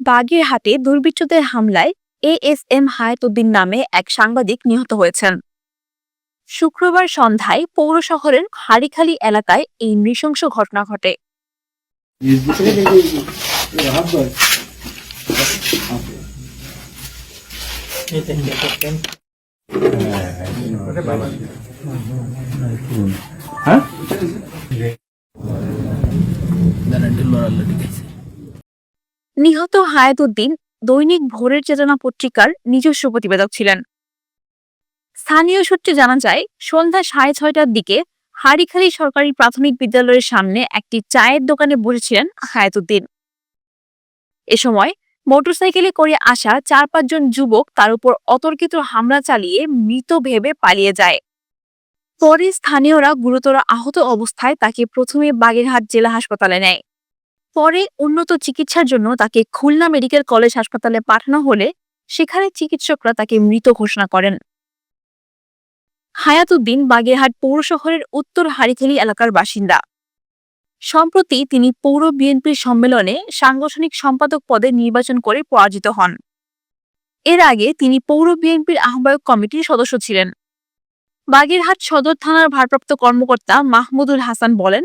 বাগেরহাটে দুর্বৃত্তদের হামলায় এএসএম হায়াতুদ্দিন নামে এক সাংবাদিক নিহত হয়েছেন। শুক্রবার সন্ধ্যায় পৌর শহরের হারিখালি এলাকায় এই নৃশংস ঘটনা ঘটে। নিহত হায়াতুদ্দিন দৈনিক ভোরের চেতনা পত্রিকার নিজস্ব প্রতিবেদক ছিলেন। স্থানীয় সূত্রে জানা যায়, সন্ধ্যা সাড়ে ছয়টার দিকে হারিখালি সরকারি প্রাথমিক বিদ্যালয়ের সামনে একটি চায়ের দোকানে বসেছিলেন হায়াতুদ্দিন এ সময় মোটরসাইকেলে করে আসা চার পাঁচজন যুবক তার উপর অতর্কিত হামলা চালিয়ে মৃত ভেবে পালিয়ে যায়। পরে স্থানীয়রা গুরুতর আহত অবস্থায় তাকে প্রথমে বাগেরহাট জেলা হাসপাতালে নেয়। পরে উন্নত চিকিৎসার জন্য তাকে খুলনা মেডিকেল কলেজ হাসপাতালে পাঠানো হলে সেখানে চিকিৎসকরা তাকে মৃত ঘোষণা করেন। হায়াতুদ্দিন বাগেরহাট পৌর শহরের উত্তর হারিখেলি এলাকার বাসিন্দা। সম্প্রতি তিনি পৌর বিএনপির সম্মেলনে সাংগঠনিক সম্পাদক পদে নির্বাচন করে পরাজিত হন। এর আগে তিনি পৌর বিএনপির আহ্বায়ক কমিটির সদস্য ছিলেন। বাগেরহাট সদর থানার ভারপ্রাপ্ত কর্মকর্তা মাহমুদুল হাসান বলেন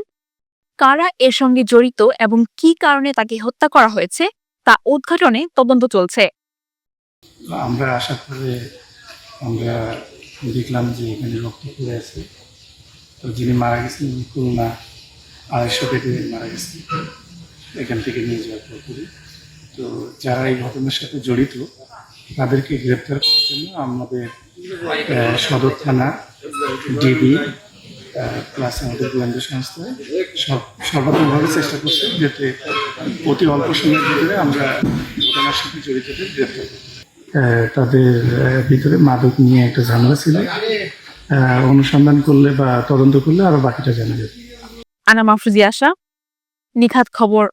কারা এর সঙ্গে জড়িত এবং কি কারণে তাকে হত্যা করা হয়েছে, তা উদ্ঘাটনে তদন্ত চলছে। আমরা আশা করে আমরা দেখলাম যে এখানে রক্ত পড়ে আছে। তো যিনি মারা গেছেন উনি করোনা আড়াইশো বেডে মারা গেছেন। এখান থেকে নিয়ে যাওয়ার পরে তো যারা এই ঘটনার সাথে জড়িত, তাদেরকে গ্রেপ্তার করার জন্য আমাদের সদর থানা, ডিবি প্লাস আমাদের গোয়েন্দা সংস্থা সব সর্বাত্মকভাবে চেষ্টা করছে যাতে অতি অল্প সময়ের ভিতরে আমরা ঘটনার সাথে জড়িতদের গ্রেপ্তার তাদের ভিতরে মাদক নিয়ে একটা ঝামেলা ছিল। আহ, অনুসন্ধান করলে বা তদন্ত করলে আরও বাকিটা জানা যাবে। আনা মাহফুজি আশা নিখাত খবর